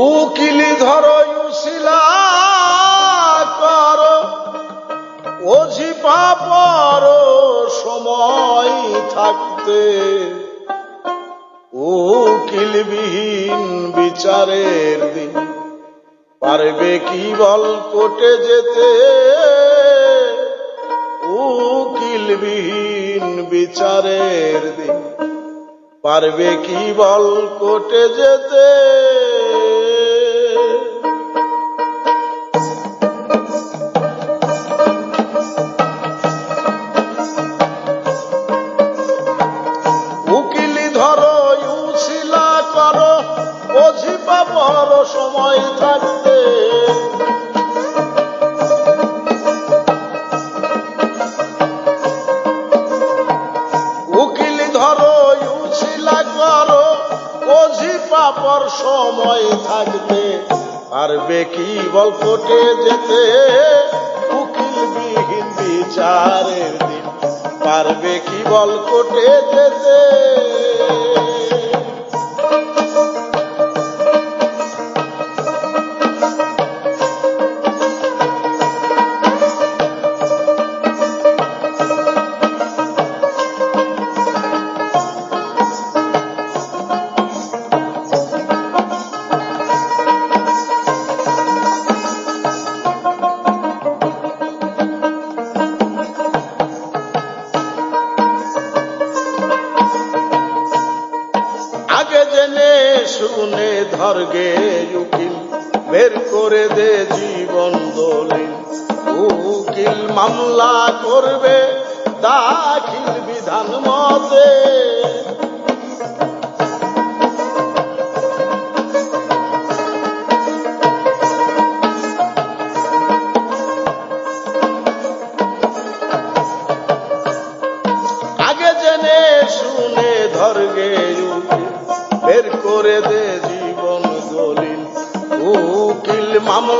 উকিলি ধরো ইউসিলা কর পর সময় থাকতে। উকিলবিহীন বিচারের দিন, পারবে কি বল কোটে যেতে? উকিলবিহীন বিচারের দিন, পারবে কি বল কোটে যেতে? বড় সময় থাকতে উকিলি ধরো ইউসিলা করো অঝিপা পর সময় থাকতে পারবে কি বল কোটে যেতে? উকিল বিহীন বিচারের দিন। পারবে কি বল কোটে যেতে? ধরগে উকিল বের করে দে জীবন দলিল। উকিল মামলা করবে দাখিল বিধান মতে।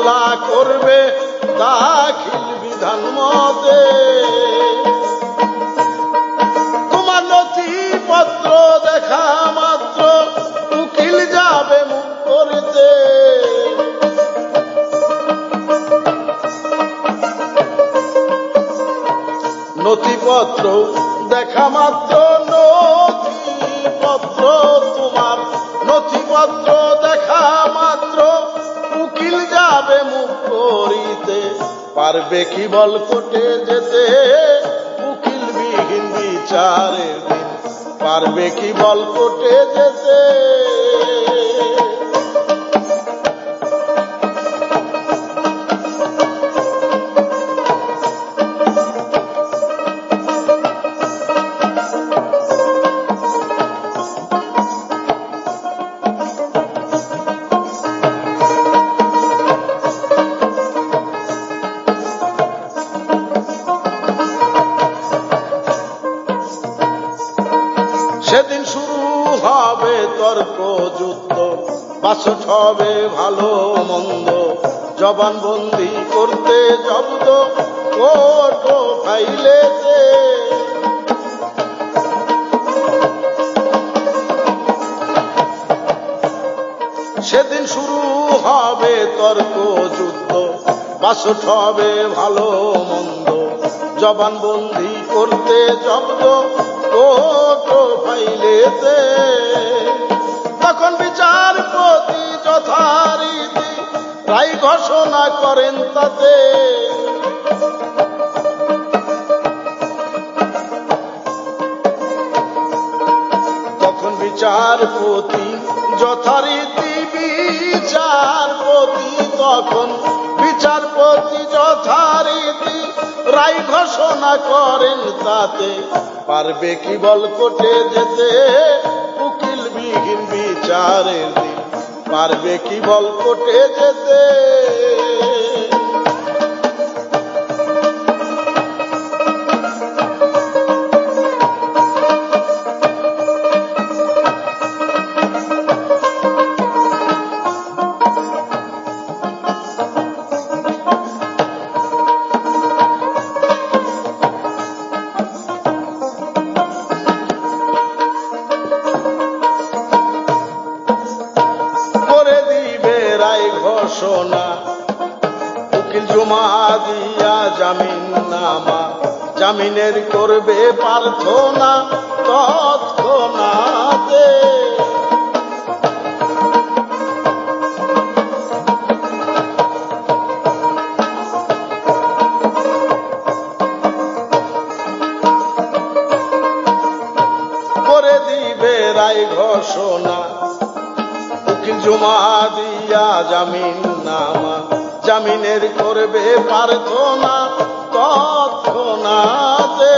মামলা করবে দাখিল বিধান মতে। তোমার নথিপত্র দেখা মাত্র, উকিল যাবে মুখ করিতে। নথিপত্র দেখা মাত্র পারবে কি বল কোটে যেতে? উকিল বিহীন বিচারের দিন। পারবে কি বল কোটে বাসট হবে ভালো মন্দ। জবানবন্দি করতে জব্দ কোর্ট ফাইলেতে সেদিন শুরু হবে তর্ক যুদ্ধ। বাসট হবে ভালো মন্দ। জবানবন্দি করতে জব্দ কোর্ট ফাইলেতে তখন বিচারপতি ঘোষণা করেন তাতে। তখন বিচারপতি যথারীতি বিচারপতি, তখন বিচারপতি যথারীতি রায় ঘোষণা করেন তাতে। পারবে কি বল কোটে যেতে? উকিল বিহীন বিচারের দিন। পারবে কি বল কোটে যেতে? ঘোষণা উকিল জমা দিয়া জামিন নামা। জামিনের করবে প্রার্থনা দিবে রায় ঘোষণা। জমা দিয়া জামিন জামিনের করবে প্রার্থনা তৎক্ষণাতে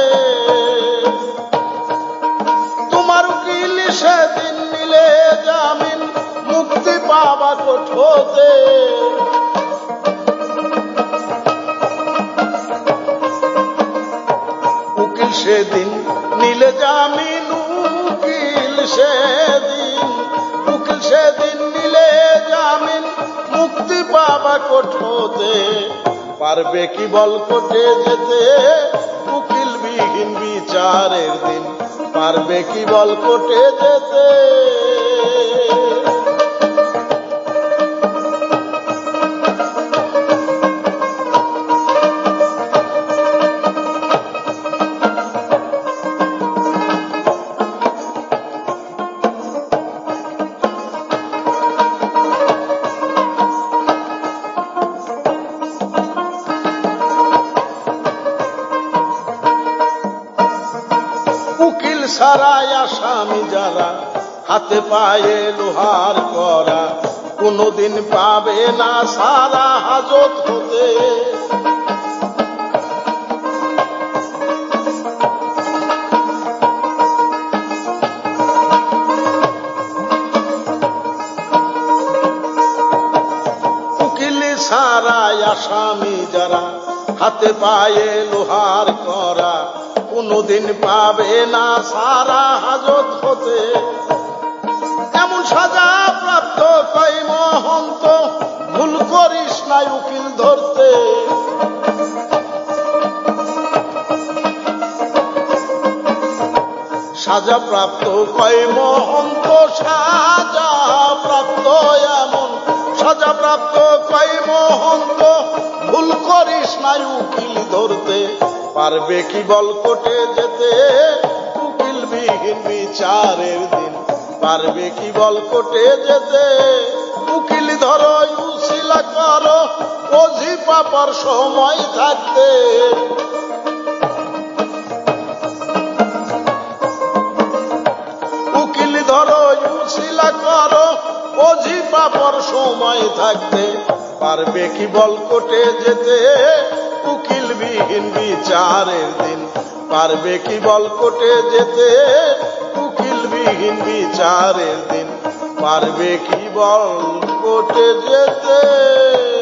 তোমার উকিল সেদিন নিলে জামিন মুক্তি পাবা কোঠোতে উকিল সেদিন নিলে জামিন, উকিল সেদিন পাবা কোঠোতে। পারবে কি বল কোটে যেতে? উকিল বিহীন বিচারের দিন। পারবে কি বল কোটে যেতে? উকিল আসামি যারা, হাতে পায়ে লোহার করা, কোনোদিন পাবে না সারা হাজত হতে। সারাই আসামি যারা, হাতে পায়ে লোহার করা কোনোদিন পাবে না সারা হাজত হতে। এমন সাজা প্রাপ্ত কই মহন্ত, ভুল করিস নাই উকিল ধরতে। সাজা প্রাপ্ত কয় মহন্ত, সাজা প্রাপ্ত এমন। সাজা প্রাপ্ত কয় মহন্ত, ভুল করিস নাই উকিল ধরতে। পারবে কি বল কোটে যেতে? উকিল বিহীন বিচারের দিন। পারবে কি বল কোটে যেতে? উকিল ধরো, উশিলা করো ওঝি পাপার সময় থাকতে। উকিল ধরো ইউসিলা করো ওঝি পাপার সময় থাকতে। পারবে কি বল কোটে যেতে? বিহীন বিচারের দিন। পারবে কি বল কোটে যেতে? উকিল বিহীন বিচারের দিন। পারবে কি বল কোটে যেতে?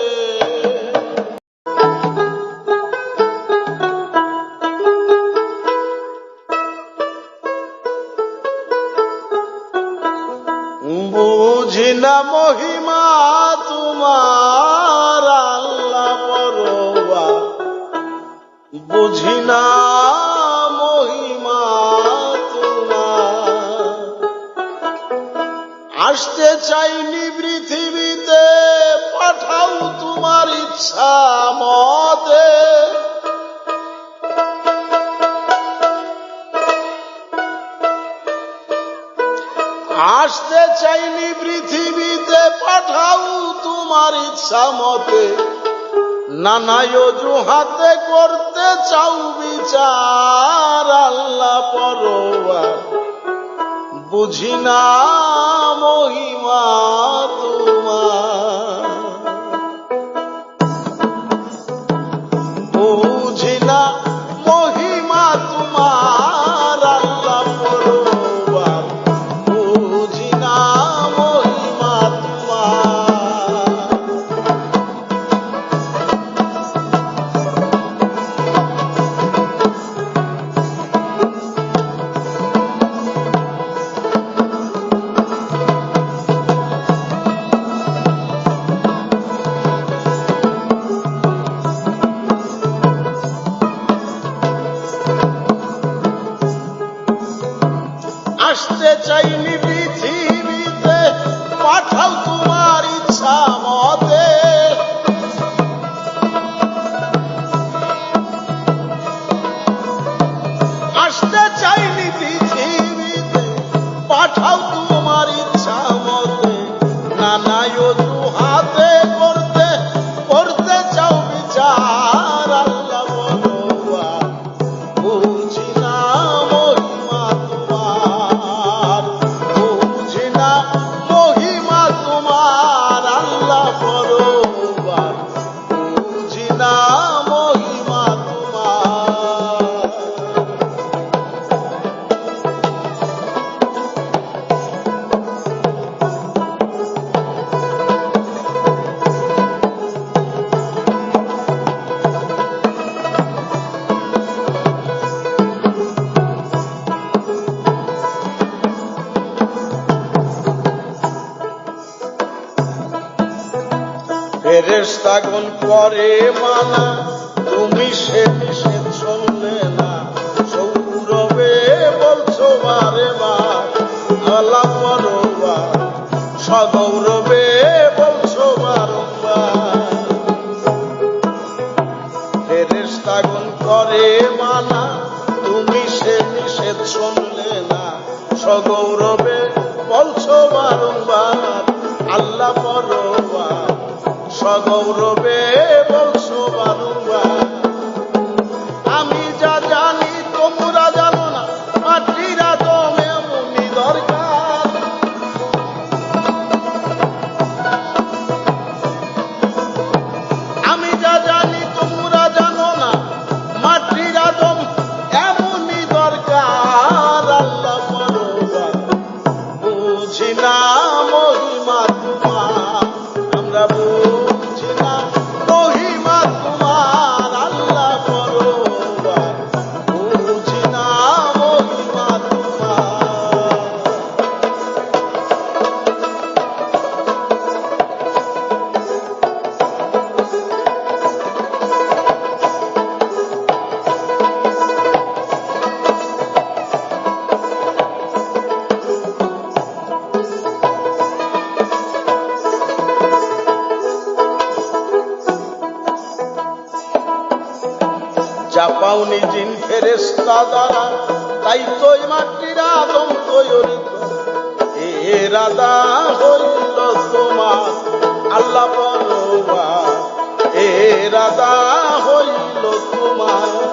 নানায় হাতে করতে চাও বিচার আল্লাহ পরবার বুঝি না মহিমা আসতে চাইনি পৃথিবীতে পাঠাও তোমার ইচ্ছা মত। আগুন পরে মানা ফেরেস্তা যারা তাই তৈ মাটির আদম তৈরিত এ রাধা হইল তোমার আল্লাহ বলবা এ রাধা হইল তোমার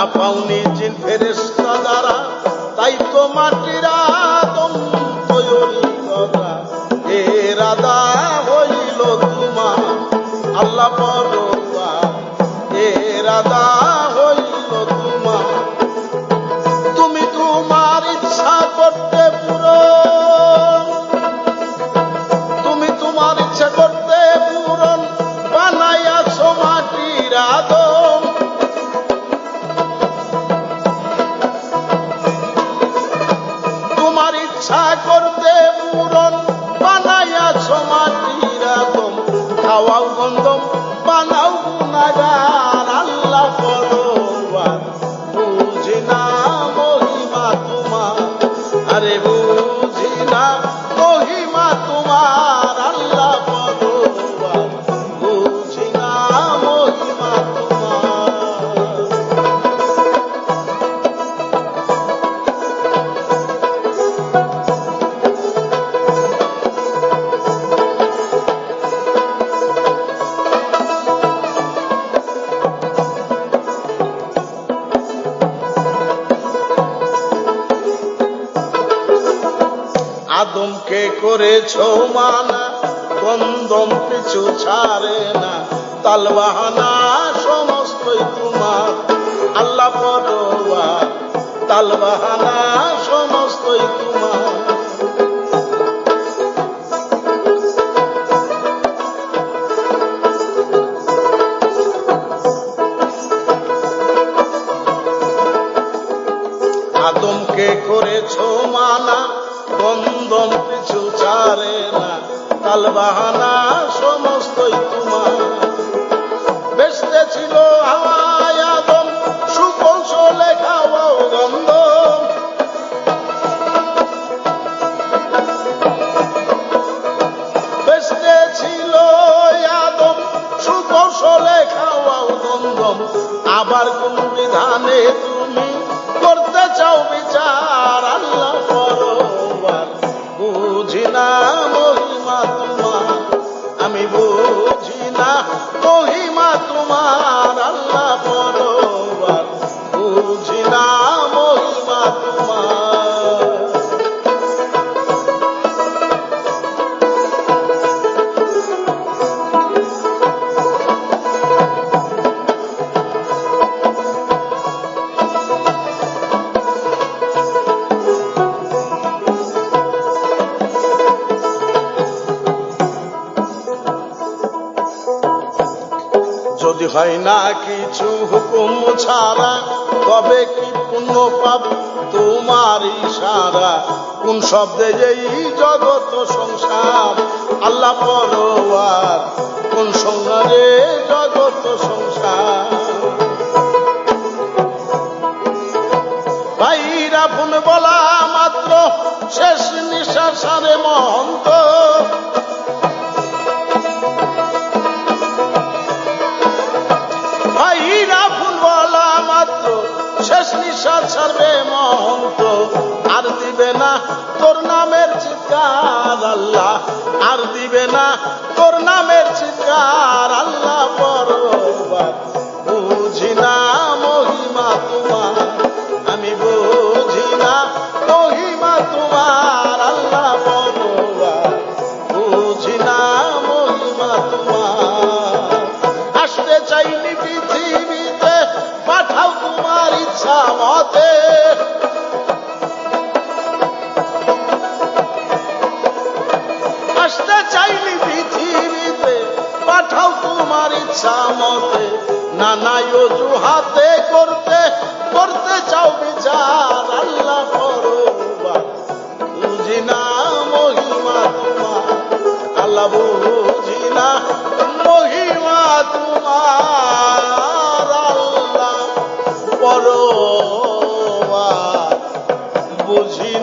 না পাওনি জিন ফেরেস্তা দ্বারা তাই তো মাটিরা তালবাহানা সমস্তই তোমার। আল্লাহ পরোয়া তালবাহানা সমস্তই তোমার। আদমকে করেছ মানা, বন্ধন পিছু ছাড়ে না। তালবাহানা সমস্ত আবার কোন বিধানে তুমি করতে চাও বিচার? আল্লাহ পরবার বুঝি না মহিমা তোমার। আমি বুঝি না মহিমা তোমার, আল্লাহ পরবার হয় না কিছু হুকুম ছাড়া, তবে কি পুণ্য পাব তোমার ইশারা? কোন শব্দে এই জগত সংসার? আল্লাহ পরোয়ার, কোন সংসারে জগত সংসার? ভাইরা ফোন বলা মাত্র, শেষ নিঃশ্বাস সারে মহন্ত। নিঃশ্বাস ছাড়বে মহন্ত। আর দিবে না তোর নামের চিৎকার আল্লাহ। আর দিবে না তোর নামের চিৎকার আল্লাহ পরবার বুঝি না আসতে চাইনি পৃথিবীতে পাঠাও তোমার ইচ্ছা মতে নানা অজুহাতে করতে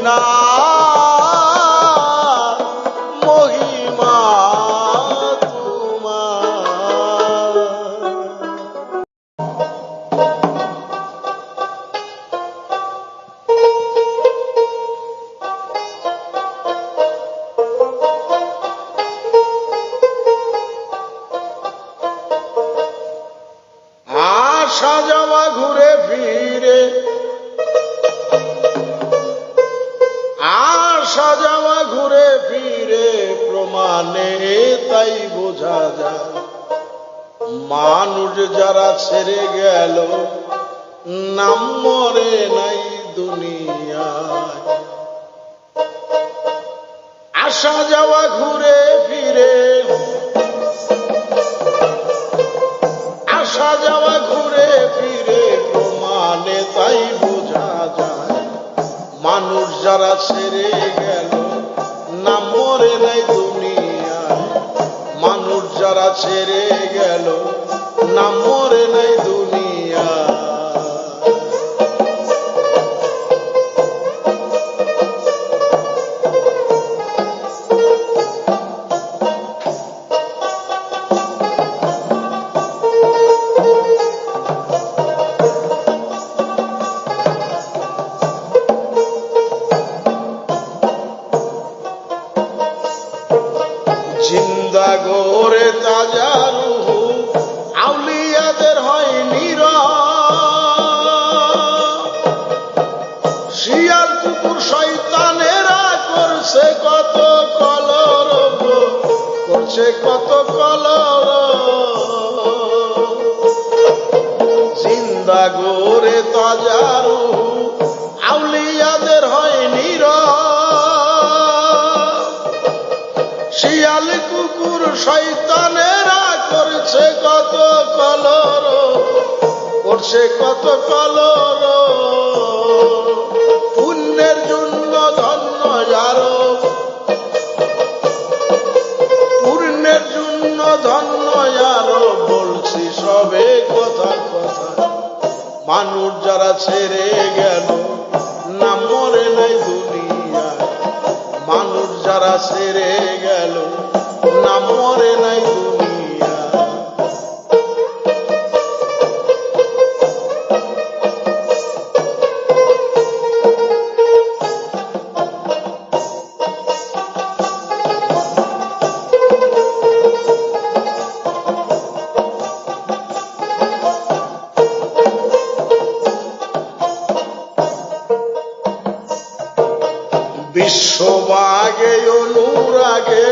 না। প্রমাণে তাই বোঝা যায়। মানুষ যারা ছেড়ে গেল, নাম মরে নাই দুনিয়ায়। আসা যাওয়া, ঘুরে ফিরে। আসা যাওয়া, ঘুরে ফিরে, প্রমাণে তাই বোঝা যায়। মানুষ যারা ছেড়ে গেল না মরে নাই মানুষ যারা ছেড়ে গেল না মরে নাই দুনিয়ায়। মানুষ যারা বিশ্ববাগে অনুরাগে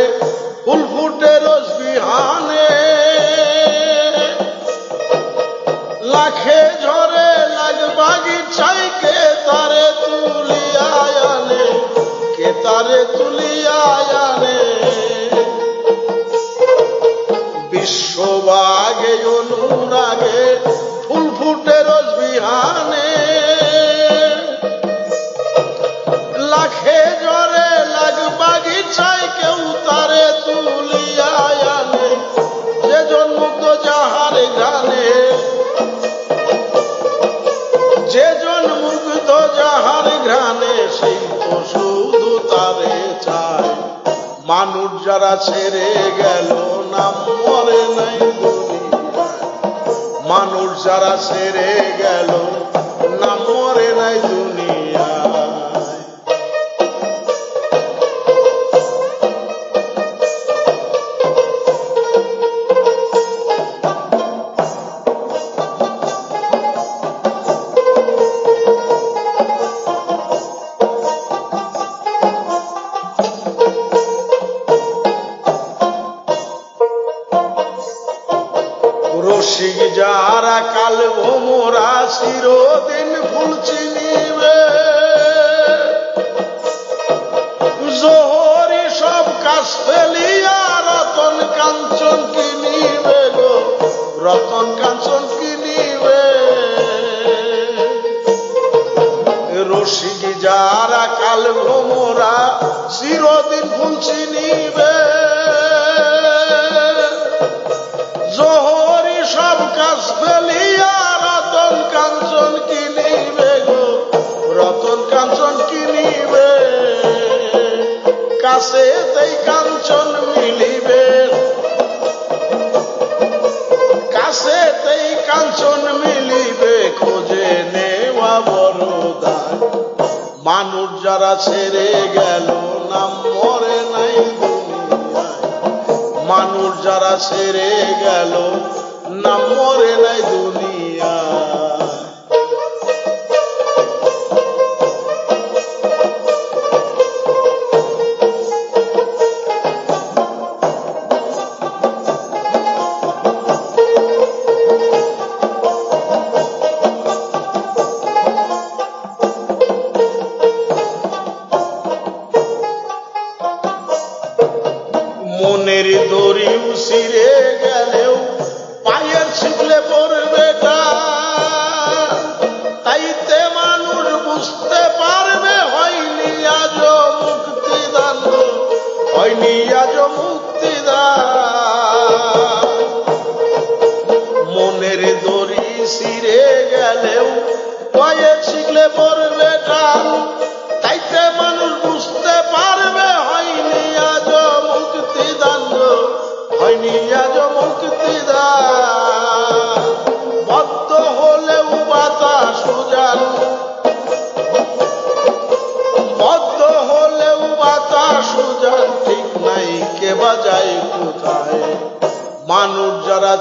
ফুল ফুটে রস বিহানে। লাখে যারা ছেড়ে গেল না মরে নাই মানুষ যারা ছেড়ে গেল জোহরি সব কাঞ্চন কিনিবে রতন কাঞ্চন কিনিবে কাঞ্চন মিলিবে। কাছে কাঞ্চন মিলিবে, খোঁজে নেওয়া বড় মানুষ যারা ছেড়ে ছেড়ে গেল।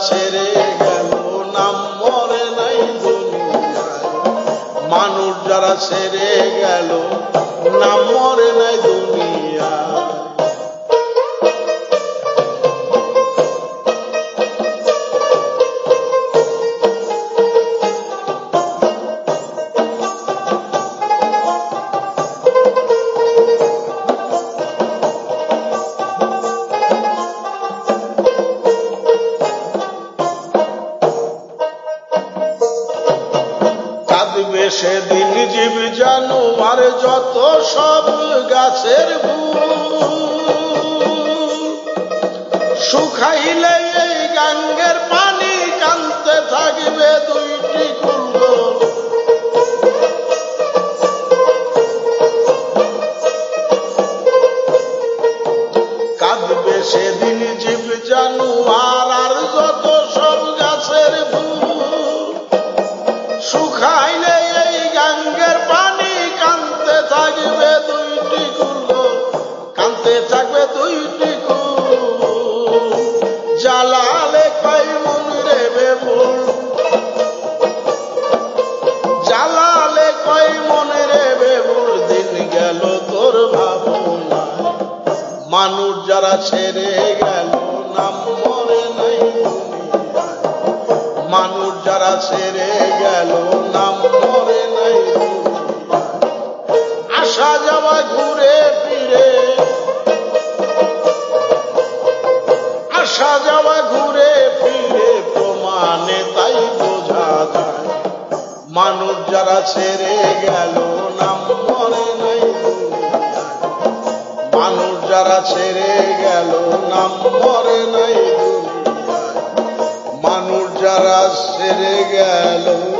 ছেড়ে গেল নাম মরে নাই মানুষ যারা ছেড়ে গেল কাঁদবে সেদিন জীব জানোয়ার যত সব গাছের শুকাইলে এই গাঙ্গের পানি কানতে থাকবে দুইটি কুল মানুষ যারা ছেড়ে গেল, নাম মরে নাই। মানুষ যারা ছেড়ে গেল, নাম মরে নাই। আসা যাওয়া, ঘুরে ফিরে। আসা যাওয়া, ঘুরে ফিরে, প্রমাণে তাই বোঝা যায়। মানুষ যারা ছেড়ে গেল, নাম যারা ছেড়ে গেল নাম ধরে নাই। মানুষ যারা ছেড়ে গেল